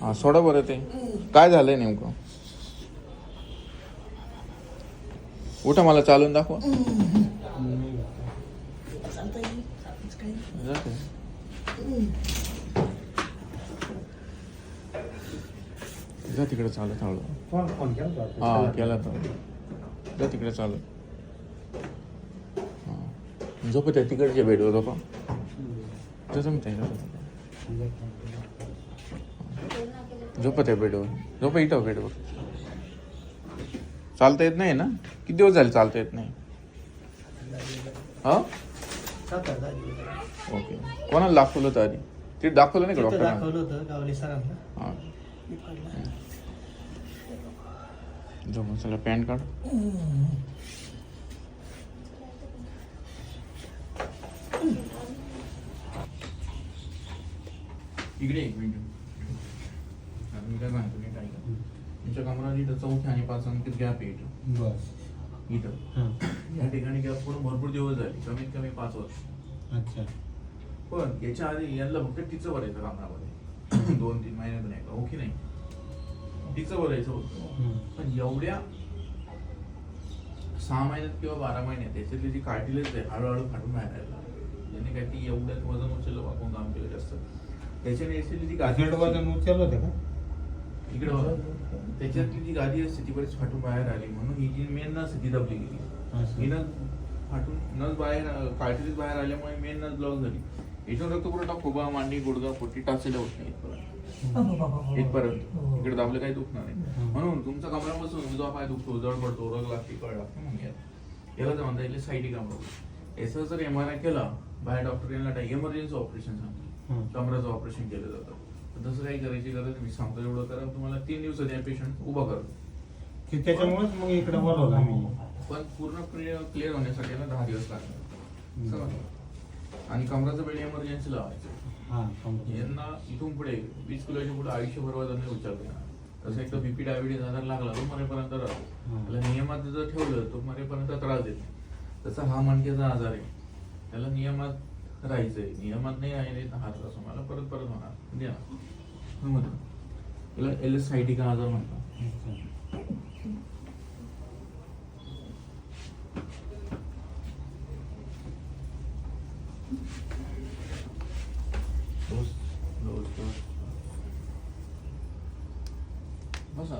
हा सोडा बरं ते. काय झालंय नेमकं? उठा मला चालून दाखवा. जा तिकडे चालत हळू. हा केला तर जा तिकडे चालत हा. झोपत आहे तिकडच्या बेडवर झोपा तसं मी त्याला झोपत आहे बेडवर. झोपा इथं बेडवर. चालता येत नाही ना? किती दिवस झाले चालता येत नाही? हा. ओके. कोणाला दाखवलं होतं आधी? ते दाखवलं नाही का हा. झोप चला पॅन कार्ड. इकडे एक मिनिट. मी काय सांगतो नीट ऐका. तुमच्या कमरात इथं चौथ्या आणि पाच अंकीत गॅप आहे इथं. बर इथं. हां. या ठिकाणी गॅप पडून भरपूर दिवस झाले कमीत कमी पाच वर्ष. अच्छा. पण याच्या आधी यांना फक्त टीचं भरायचं कामरामध्ये. दोन तीन महिन्यातून एकदा ओके नाही? टीचं भरायचं होतं. हम्म. पण एवढ्या सहा महिन्यात किंवा बारा महिन्यात त्याच्यातली जी कार्टिलेज आहे हळूहळू फाटून बाहेर यायला लागली. ज्याने काय ती एवढ्यात वजन उचललं आपण काम केलं जास्त त्याच्याने याच्यातली जी गाजर वजन उचललं होतं का? इकडे बघा. त्याच्यातली जी गादी असते ती बरीच फाटून बाहेर आली. म्हणून ही जी मेन नस ती दबली गेली. ही नस फाटून नस बाहेर कार्टिलेज बाहेर आल्यामुळे मेन नस ब्लॉक झाली. याच्यावर रक्तपुरवठा खोबा मांडी गुडगा पोटी टाचलेला होत नाही इथपर्यंत इथपर्यंत. इकडे दाबलं काही दुखणार नाही. म्हणून तुमचा कमरापासून उजवा पाय दुखतो जड पडतो रग लागते कळ लागते म्हणून याला म्हणता येईल साईडी कमरा. याचं जर एम आर आय केला बाहेर डॉक्टर यांना इमर्जन्सी ऑपरेशन सांगतो. कमराचं ऑपरेशन केलं जातं. तसं काही करायची गरज. मी सांगतो एवढं करा तुम्हाला तीन दिवसात या पेशंट उभा करतो. की त्याच्यामुळेच मग इकडे बोलवलं आम्ही. पण पूर्ण क्लिअर होण्यासाठी याला दहा दिवस समजलं? आणि कमराचं बेड इमर्जन्सी लावायचं. हां समजलं. यांना इथून पुढे वीस किलोच्या पुढे आयुष्यभर वजन नाही उचलते तसं एक तर बीपी डायबिटीज आजार लागला तो मरेपर्यंत राहतो. हम्म. त्याला नियमात जर ठेवलं तो मरेपर्यंत त्रास देतो. तसा हा मणक्याचा आजार आहे. त्याला नियमात राहायचंय. नियमात नाही आहे तर हा त्रास मला परत परत होणार द्या. तुला एल एस का आजार म्हणतात. अच्छा. डोस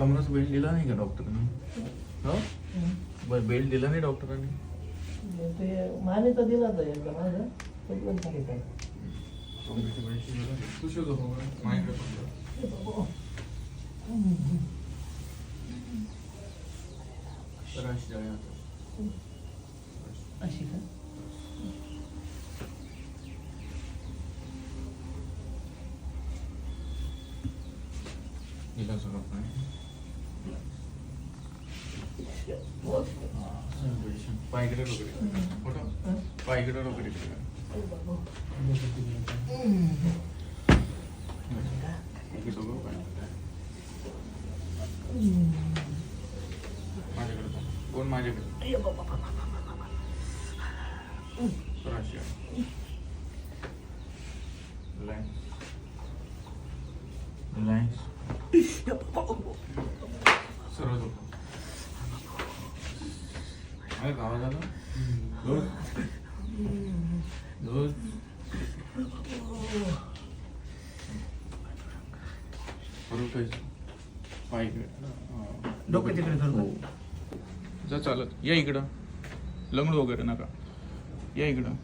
कमरस बेल्ट दिला नाही का डॉक्टरने हो बरं बेल्ट दिला नाही डॉक्टरांनी ते दिला तर माझा पण सांगितलं. दिला हो बरं. माझ्याकडे पण बघ. तर अशी जाळी आता. अशी का दिला सगळं पाणी. हा. पायकडे वगैरे पायकडे वगैरे. माझ्याकडे. कोण माझ्याकडे तर अशी आहे. Lines. Lines. सरळ झोप. आहे का आवाज आला? परत उठायचं. पाय. डोकं तिकडे धरून. हो. जा चालत या इकडं लंगडू वगैरे नका या इकडं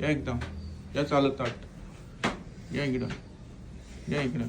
या एकदम या चालत ताट या इकडं या इकडं